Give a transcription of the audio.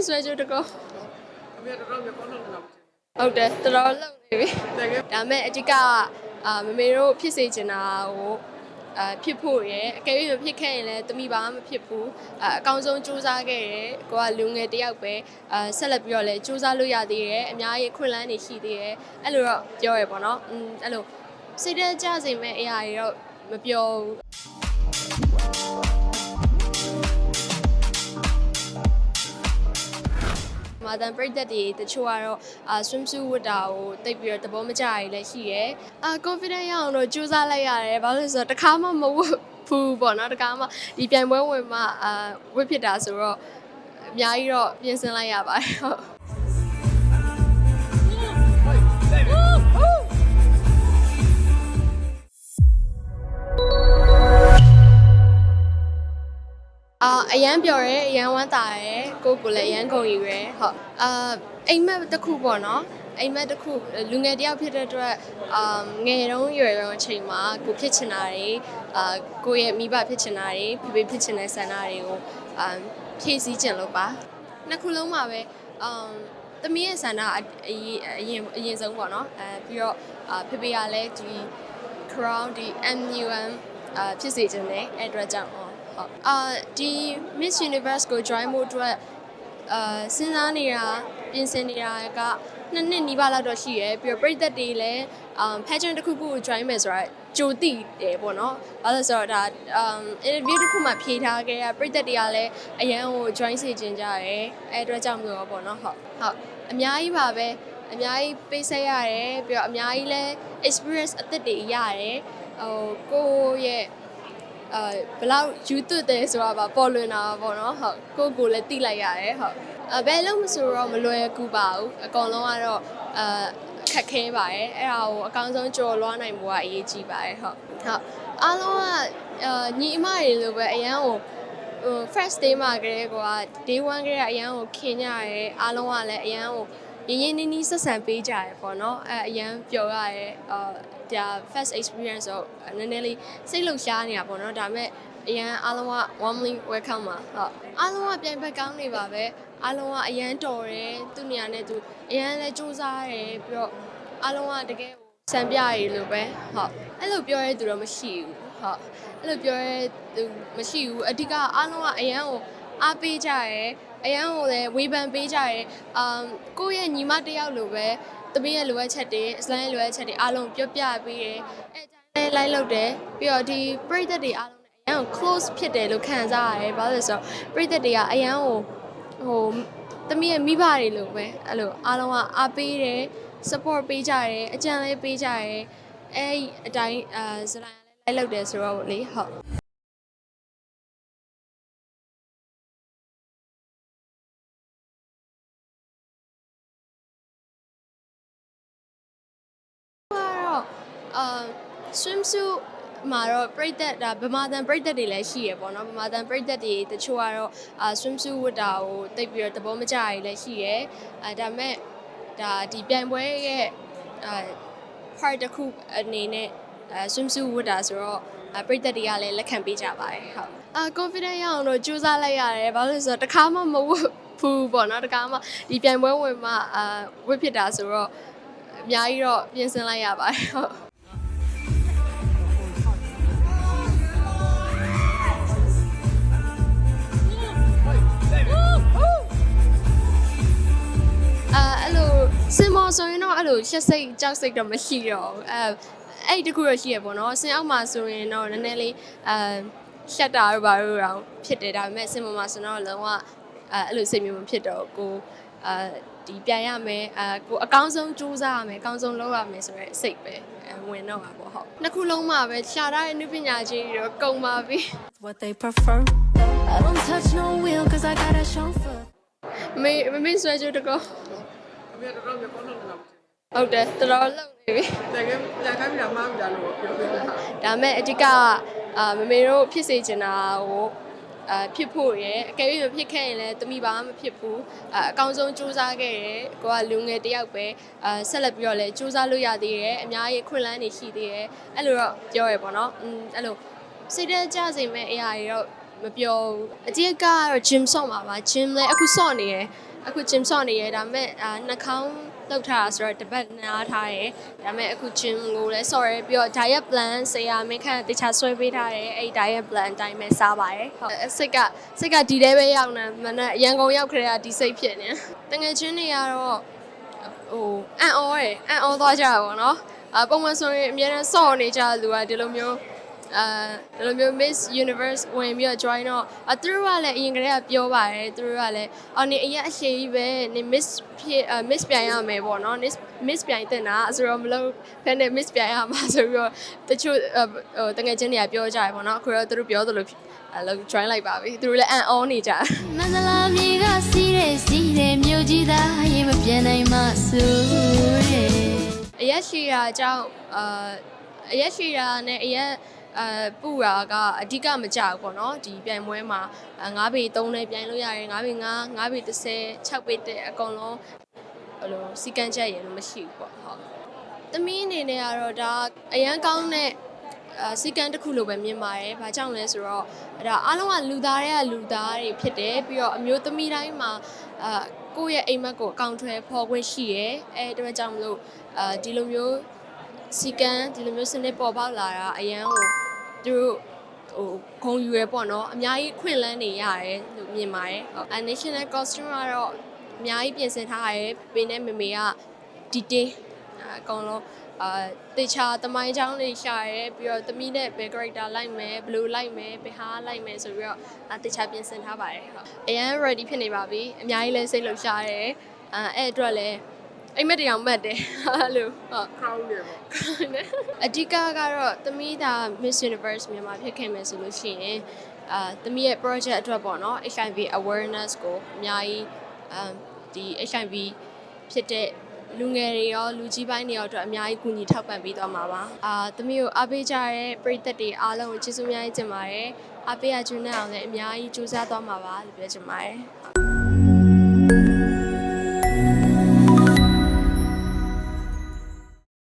င်းဆွဲကြတကောအမေတော်တော်များကောင်းလို့လာဟုတ်တယ်တော်တော်လုံနေပြီတကယ်ဒါမဲ့အဓိကအာမမေတို့ဖြစ်စေချင်တာကိုအာဖြစ်ဖို့ရယ်အကယ်၍မဖြစ်ခဲ့ရင်လည်းတမိပါမဖြစ်ဘူးအာအကောင်းဆုံးစူးစမ်းခဲ့တယ်ကိုကလူငယ်တစ်ယောက်ပဲအာဆက်လက်ပြီးတော့လည်းစူးစမ်းလို့ရသေးတယ်အများကြီးခွင့်လန်းနေရှိသေးတယ်အဲ့လိုတော့ပြောရပေါ့နော်อืมအဲ့လိုစိတ်ထဲကြစေမဲ့အရာတွေတော့မပြောဘူး မာတန်ပြိသက်တွေတချို့ကတော့အာ swimsuit ဝတ်တာကိုတိတ်ပြီးတော့သဘောမကျရည်လည်းရှိရယ်အာ confident ရအောင်တော့ကြိုးစားလိုက်ရတယ်ဘာလို့လဲဆိုတော့တစ်ခါမှမဝတ်ဘူးပေါ့နော်တစ်ခါမှဒီပြိုင်ပွဲဝင်မှအာဝတ်ဖြစ်တာဆိုတော့အများကြီးတော့ပြင်ဆင်လိုက်ရပါတယ်ဟုတ် အာအရန်ပျော်ရဲအရန်ဝမ်းသာရဲကိုယ့်ကိုယ်လည်းအရန်ကုန်ယူရဲဟုတ်အာအိမ်မက်တစ်ခုပေါ့နော်အိမ်မက်တစ်ခုလူငယ်တစ်ယောက်ဖြစ်တဲ့အတွက်အာငယ်တုန်းရွယ်တုန်းအချိန်မှာကိုဖြစ်ချင်တာတွေအာကိုယ့်ရဲ့မိဘဖြစ်ချင်တာတွေဖေဖေဖြစ်ချင်တဲ့ဆန္ဒတွေကိုအာဖြည့်ဆည်းချင်လို့ပါနှစ်ခုလုံးမှာပဲအမ်သမီးရဲ့ဆန္ဒအအရင်အရင်အရင်ဆုံးပေါ့နော်အဲပြီးတော့အာဖေဖေကလည်းဒီ crown ဒီ MUM အာဖြစ်စေခြင်းနဲ့အဲ့အတွက်ကြောင့်ဟုတ်ဟုတ် အာဒီ Miss Universe ကို join ဖို့အတွက်အာစဉ်းစားနေတာပြင်ဆင်နေတာကနှစ်နှစ်နီးပါးလောက်တော့ရှိရယ်ပြီးတော့ပြည်သက်တွေလည်းအမ် pageant တစ်ခုခုကို join မယ်ဆိုတာကြိုသိတယ်ပေါ့နော်။ဘာလို့လဲဆိုတော့ဒါအမ် interview တစ်ခုမှဖြေထားခဲ့ရပြည်သက်တွေကလည်းအရန်ကို join စေခြင်းကြရယ်အဲ့အတွက်ကြောင့်မျိုးပေါ့နော်ဟုတ်ဟုတ်အများကြီးပါပဲအများကြီးပေးဆက်ရတယ်ပြီးတော့အများကြီးလဲ experience အသစ်တွေရတယ်ဟိုကိုယ့်ရဲ့ အဲဘလောက်ယူသွတ်တယ်ဆိုတာပါပေါ်လွင်တာပေါ့နော်ဟုတ်ကိုယ့်ကိုယ်လည်းတိလိုက်ရတယ်ဟုတ်အဲဘယ်လုံးမဆိုတော့မလွယ်ကူပါဘူးအကောင်လုံးကတော့အဲခက်ခဲပါတယ်အဲ့ဒါကိုအကောင်းဆုံးကြော်လွှားနိုင်ဖို့ကအရေးကြီးပါတယ်ဟုတ်ဟုတ်အားလုံးကအာညီအမတွေလိုပဲအရန်ကိုဟို first day မှာကလေးက day 1ကလေးကအရန်ကိုခင်ကြရဲအားလုံးကလည်းအရန်ကို ရင်းရင်းနှီးနှီးဆက်ဆံပေးကြရပေါ့နော်အဲအရန်ပျော်ရရဲအာဒါ first experience တော့နည်းနည်းလေးစိတ်လှုပ်ရှားနေတာပေါ့နော်ဒါပေမဲ့အရန်အားလုံးက warmly welcome ပါဟုတ်အားလုံးကပြိုင်ဘက်ကောင်းနေပါပဲအားလုံးကအရန်တော်တယ်သူနေရာနဲ့သူအရန်လည်းစူးစမ်းတယ်ပြီးတော့အားလုံးကတကယ်ကိုစံပြရည်လို့ပဲဟုတ်အဲ့လိုပြောရဲသူတော့မရှိဘူးဟုတ်အဲ့လိုပြောရဲသူမရှိဘူးအဓိကအားလုံးကအရန်ကိုအားပေးကြရဲ အရန်ကိုလည်းဝေဖန်ပေးကြရဲအမ်ကိုယ့်ရဲ့ညီမတစ်ယောက်လိုပဲသမီးရဲ့လိုအပ်ချက်တွေအစလန်ရဲ့လိုအပ်ချက်တွေအားလုံးပြောပြပေးတယ်အဲ့အတိုင်းလိုက်လုပ်တယ်ပြီးတော့ဒီပရိသတ်တွေအားလုံးနဲ့အရန်ကို close ဖြစ်တယ်လို့ခံစားရတယ်ဘာလို့လဲဆိုတော့ပရိသတ်တွေကအရန်ကိုဟိုသမီးရဲ့မိဘတွေလိုပဲအဲ့လိုအားလုံးကအားပေးတယ် support ပေးကြတယ်အကြံလေးပေးကြတယ်အဲ့ဒီအတိုင်းအာဇလိုင်းလည်းလိုက်လုပ်တယ်ဆိုတော့လေဟုတ် အာ swimsuit မှာတော့ပြိသက်ဒါဗမာတန်ပြိသက်တွေလည်းရှိရပေါ့နော်ဗမာတန်ပြိသက်တွေတချို့ကတော့အာ swimsuit ဝတ်တာကိုတိတ်ပြီးတော့သဘောမကျရည်လည်းရှိရအဲဒါမဲ့ဒါဒီပြိုင်ပွဲရဲ့အာ part တစ်ခုအနေနဲ့အဲ swimsuit ဝတ်တာဆိုတော့အပြိသက်တွေကလည်းလက်ခံပေးကြပါတယ်ဟုတ်အာ confident ရအောင်တော့ကြိုးစားလိုက်ရတယ်ဘာလို့လဲဆိုတော့တစ်ခါမှမဝတ်ဘူးပေါ့နော်တစ်ခါမှဒီပြိုင်ပွဲဝင်မှအာဝတ်ဖြစ်တာဆိုတော့အများကြီးတော့ပြင်ဆင်လိုက်ရပါတယ်ဟုတ် လိုရှက်စိတ်ကြောက်စိတ်တော့မရှိတော့ဘူးအဲအဲ့ဒီတခုတော့ရှိရပေါ့နော်စင်အောက်မှာဆိုရင်တော့နည်းနည်းလေးအဲရှက်တာတို့ဘာတို့တော့ဖြစ်တယ်ဒါပေမဲ့စင်မော်မှာဆိုတော့လုံးဝအဲအဲ့လိုစိတ်မျိုးမဖြစ်တော့ဘူးကိုအာဒီပြန်ရမယ်အာကိုအကောင်းဆုံးကြိုးစားရမယ်အကောင်းဆုံးလုပ်ရမယ်ဆိုတဲ့စိတ်ပဲအဲဝင်တော့ပါပေါ့ဟုတ်နှစ်ခုလုံးမှာပဲရှားထားတဲ့နုပညာကြီးတွေတော့ကုန်ပါပြီ what they prefer. I don't touch no wheel cause I got a chauffeur. မေမမေဆွဲကြတကောအမေတော်တော်များကောင်းလို့လာ ဟုတ်တယ်တော်တော်လုံနေပြီတကယ်ကြာခိုင်းပြမှားပြလို့ပြောပြတာဒါမဲ့အဓိကအာမမေတို့ဖြစ်စေချင်တာကိုအာဖြစ်ဖို့ရယ်အကယ်၍မဖြစ်ခဲ့ရင်လည်းတမိပါမဖြစ်ဘူးအာအကောင်းဆုံးစူးစမ်းခဲ့တယ်ကိုကလူငယ်တစ်ယောက်ပဲအာဆက်လက်ပြီးတော့လည်းစူးစမ်းလို့ရသေးတယ်အများကြီးခွင့်လန်းနေရှိသေးတယ်အဲ့လိုတော့ပြောရပေါ့နော်อืมအဲ့လိုစိတ်ထဲကြစေမဲ့အရာတွေတော့မပြောဘူးအကြီးကတော့ gym ဆော့မှာပါ gym လည်းအခုဆော့နေရယ်အခု gym ဆော့နေရဲဒါပေမဲ့အာနှာခေါင်း လောက်ထားတာဆိုတော့တစ်ပတ်နားထားရဲဒါပေမဲ့အခု gym ကိုလည်းဆော့ရဲပြီးတော့ diet plan ဆရာမင်းခန့်တခြားဆွဲပေးထားရဲအဲ့ diet plan အတိုင်းပဲစားပါရဲဟုတ်အဲ့စိတ်ကစိတ်ကဒီထဲပဲရောက်နေမနဲ့ရန်ကုန်ရောက်ခရဲကဒီစိတ်ဖြစ်နေတငယ်ချင်းတွေကတော့ဟိုအန်အောရဲအန်အောသွားကြတာပေါ့နော်အပုံမှန်ဆိုရင်အများနဲ့ဆော့နေကြတဲ့လူကဒီလိုမျိုး အဲဒီလိုမျိုး Miss Universe ဝင်ပြီးတော့ join တော့အသူတို့ကလည်းအရင်ကတည်းကပြောပါတယ်သူတို့ကလည်းအော်နေအရင်အရှိကြီးပဲနေ Miss ဖြစ်အ Miss ပြိုင်ရမယ်ပေါ့နော် Miss Miss ပြိုင်တင်တာဆိုတော့မလို့ဖက်နဲ့ Miss ပြိုင်ရမှာဆိုပြီးတော့တချို့ဟိုတကယ်ချင်းတွေကပြောကြတယ်ပေါ့နော်အခုတော့သူတို့ပြောသလိုအဲလောက် join လိုက်ပါပြီသူတို့လည်းအန်အောနေကြတယ်မန္တလာမြေကစီးတဲ့စီးတဲ့မြို့ကြီးသားရေမပြတ်နိုင်မှဆိုတဲ့အရက်ရှိတာအကြောင်းအာအရက်ရှိတာနဲ့အရက် အဲပူတာကအဓိကမကြဘူးပေါ့နော်ဒီပြိုင်ပွဲမှာ9ပေ3နဲ့ပြိုင်လို့ရတယ်9ပေ9 9ပေ30 6ပေ1အကုန်လုံးဘယ်လိုစီကံချက်ရလို့မရှိဘူးပေါ့ဟုတ်သမီးအနေနဲ့ကတော့ဒါအရန်ကောင်းတဲ့အာစီကံတစ်ခုလိုပဲမြင်ပါတယ်။ဘာကြောင့်လဲဆိုတော့ဒါအားလုံးကလူသားတွေကလူသားတွေဖြစ်တယ်ပြီးတော့အမျိုးသမီးတိုင်းမှာအာကိုယ့်ရဲ့အိမ်မက်ကိုအကောင့်ထွဲဖော်ခွင့်ရှိရဲ။အဲဒါကြောင့်မလို့အာဒီလိုမျိုးစီကံဒီလိုမျိုးစနစ်ပေါ်ပေါက်လာတာအရန်ကို သူတို့ဟိုဂုံယူရပေါ့နော်အများကြီးခွင့်လန်းနေရတယ်လို့မြင်ပါတယ်ဟုတ် national costume ကတော့အများကြီးပြင်ဆင်ထားရတယ်ပင်နဲ့မမေက detail အကောင်လုံးအာတေချာတမိုင်းချောင်းလေးရှာရဲပြီးတော့သမီးနဲ့ဘယ် character လိုက်မယ်ဘယ်လိုလိုက်မယ်ဘယ်ဟာလိုက်မယ်ဆိုပြီးတော့အတေချာပြင်ဆင်ထားပါတယ်ဟုတ်အရန် ready ဖြစ်နေပါပြီအများကြီးလဲစိတ်လှုပ်ရှားတယ်အဲအဲ့အတွက်လဲ အိမ်မက်တရားမှတ်တယ်အဲ့လိုဟုတ်ခေါင်းနေပေါ့အဓိကကတော့သမီးဒါ Miss Universe မြန်မာဖြစ်ခဲ့မယ်ဆိုလို့ရှိရင်အာသမီးရဲ့ project အတွက်ပေါ့နော် HIV awareness ကိုအများကြီးအမ်ဒီ HIV ဖြစ်တဲ့လူငယ်တွေရောလူကြီးပိုင်းတွေရောအတွက်အများကြီးကူညီထောက်ပံ့ပေးသွားမှာပါအာသမီးကိုအားပေးကြတဲ့ပရိသတ်တွေအားလုံးကိုကျေးဇူးအများကြီးတင်ပါတယ်အားပေးရကျွမ်းတဲ့အောင်လည်းအများကြီးကြိုးစားသွားမှာပါလို့ပြောချင်ပါတယ်